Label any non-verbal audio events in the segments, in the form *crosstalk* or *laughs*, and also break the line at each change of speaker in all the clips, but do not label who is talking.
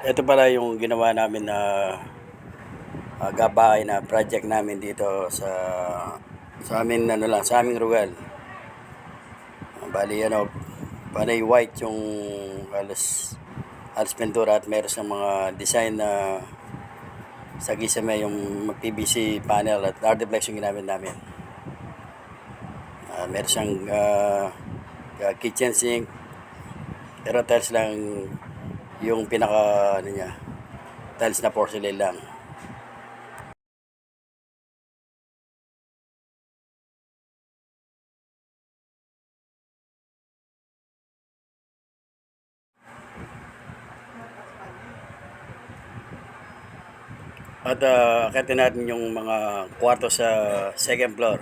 Ito pala yung ginawa namin na uh, gabahay na project namin dito sa sa amin ano lang, sa aming rugal. Bali ano, panay white yung alas alas pintura at meron siyang mga design na sa gisame yung PVC panel at Ardeflex yung ginamit namin. Ah, meron siyang ah, kitchen sink, pero tiles lang yung pinaka ano niya, tiles na porcelain lang. At uh, akitin natin yung mga kwarto sa second floor.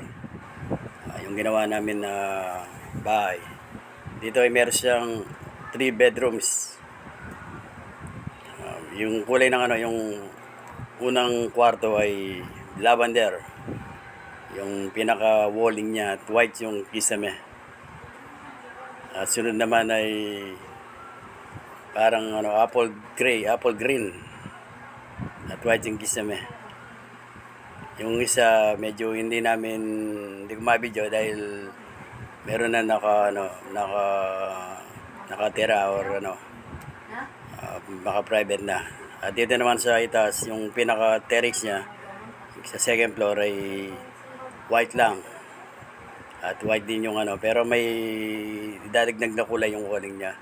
Ah, yung ginawa namin na bahay. Dito ay meron siyang 3 bedrooms. Yung kulay ng ano, yung unang kwarto ay lavender. Yung pinaka walling niya at white yung kisame. At sunod naman ay parang ano apple gray, apple green at white yung kisame. Yung isa medyo hindi namin hindi ko mabidyo dahil meron na naka ano naka nakatira or ano baka private na. At dito naman sa itaas yung pinaka terrace niya sa second floor ay white lang. At white din yung ano pero may dadagdag na kulay yung walling niya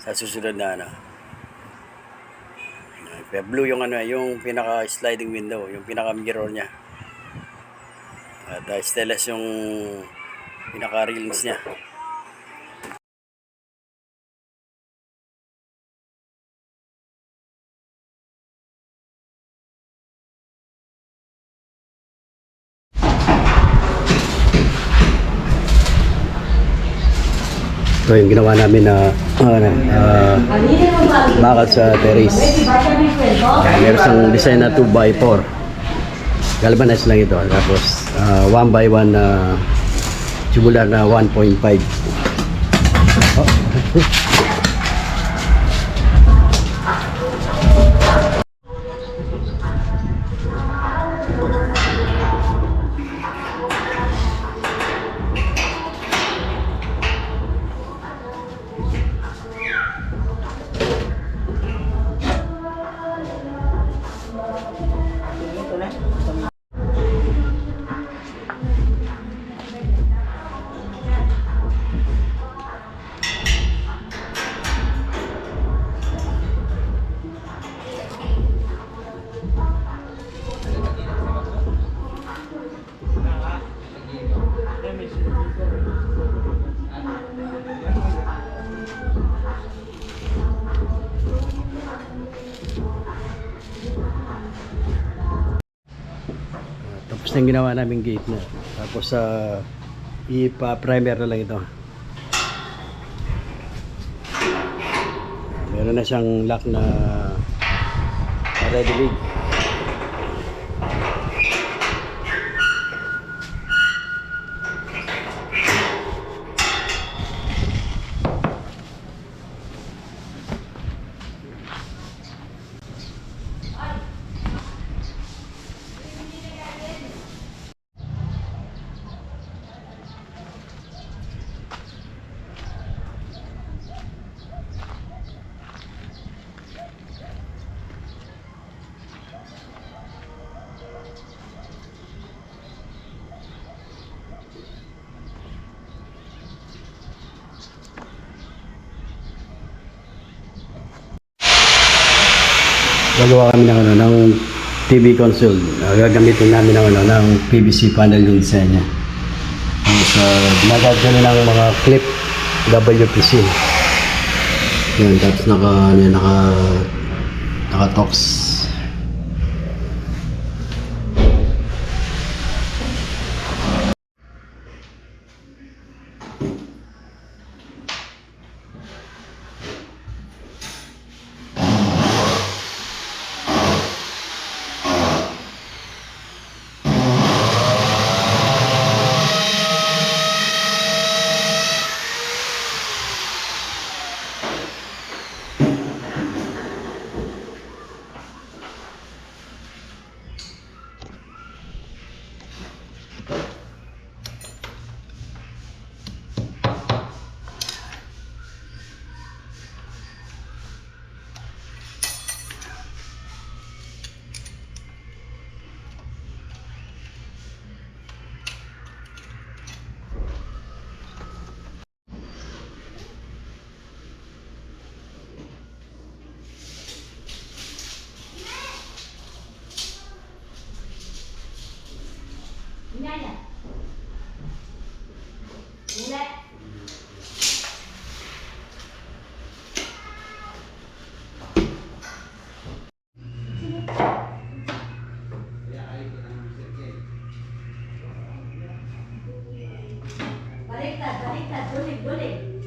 sa susunod na ano. Blue yung ano, yung pinaka sliding window, yung pinaka mirror niya. At uh, stainless yung pinaka railings niya. Ito yung ginawa namin na ano, uh, bakal sa terrace. Meron siyang design na 2x4. Galvanized lang ito. Tapos, uh, 1x1 na tubular na 1.5. Oh. *laughs* yung ginawa namin gate na. Tapos sa ipa-primer na lang ito. Meron na siyang lock na ready lid. Gagawa kami ng ano ng TV console. Uh, gagamitin namin ng ano ng PVC panel yung design niya. Tapos uh, ginagawa ng mga clip WPC. Yan, tapos naka ano naka naka
đúng đấy Baliktad, baliktad, guling, guling.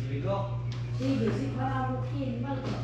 Here we go. Sige, sige, para mo kin, baliktad.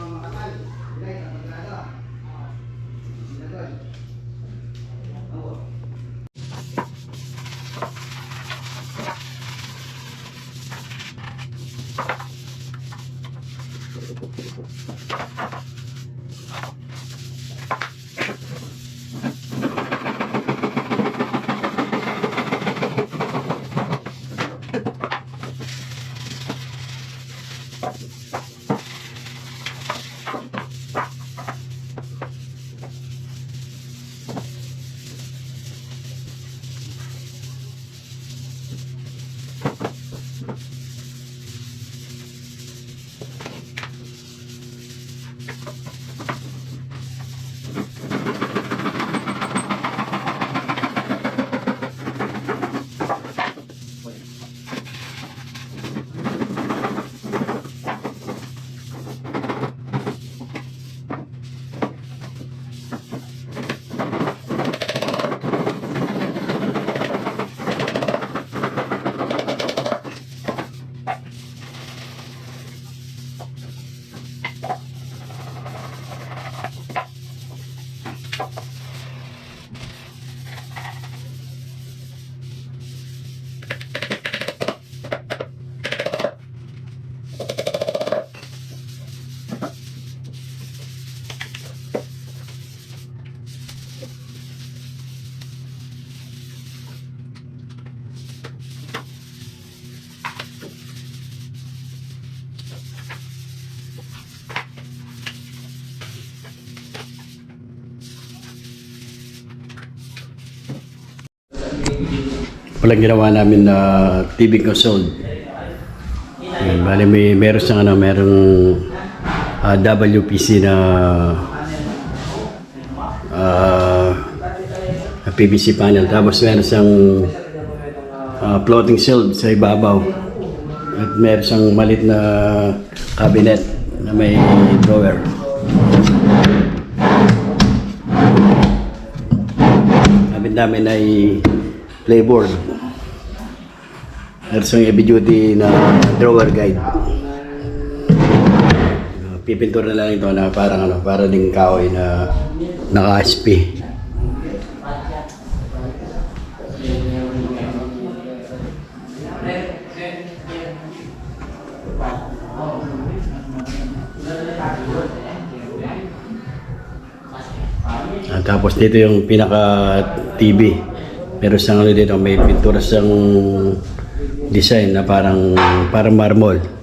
Walang ginawa namin na TV console. Ayan, bali may meron siyang ano, merong ah, WPC na ah, na PVC panel. Tapos meron siyang ah, floating shield sa ibabaw. At meron siyang malit na cabinet na may drawer. Gamit namin ay playboard. Meron siyang heavy duty na drawer guide. Uh, Pipintura na lang ito na parang ano, para ding kahoy na naka-SP. At tapos dito yung pinaka TV. Pero sa ano dito may pintura siyang design na parang parang marble.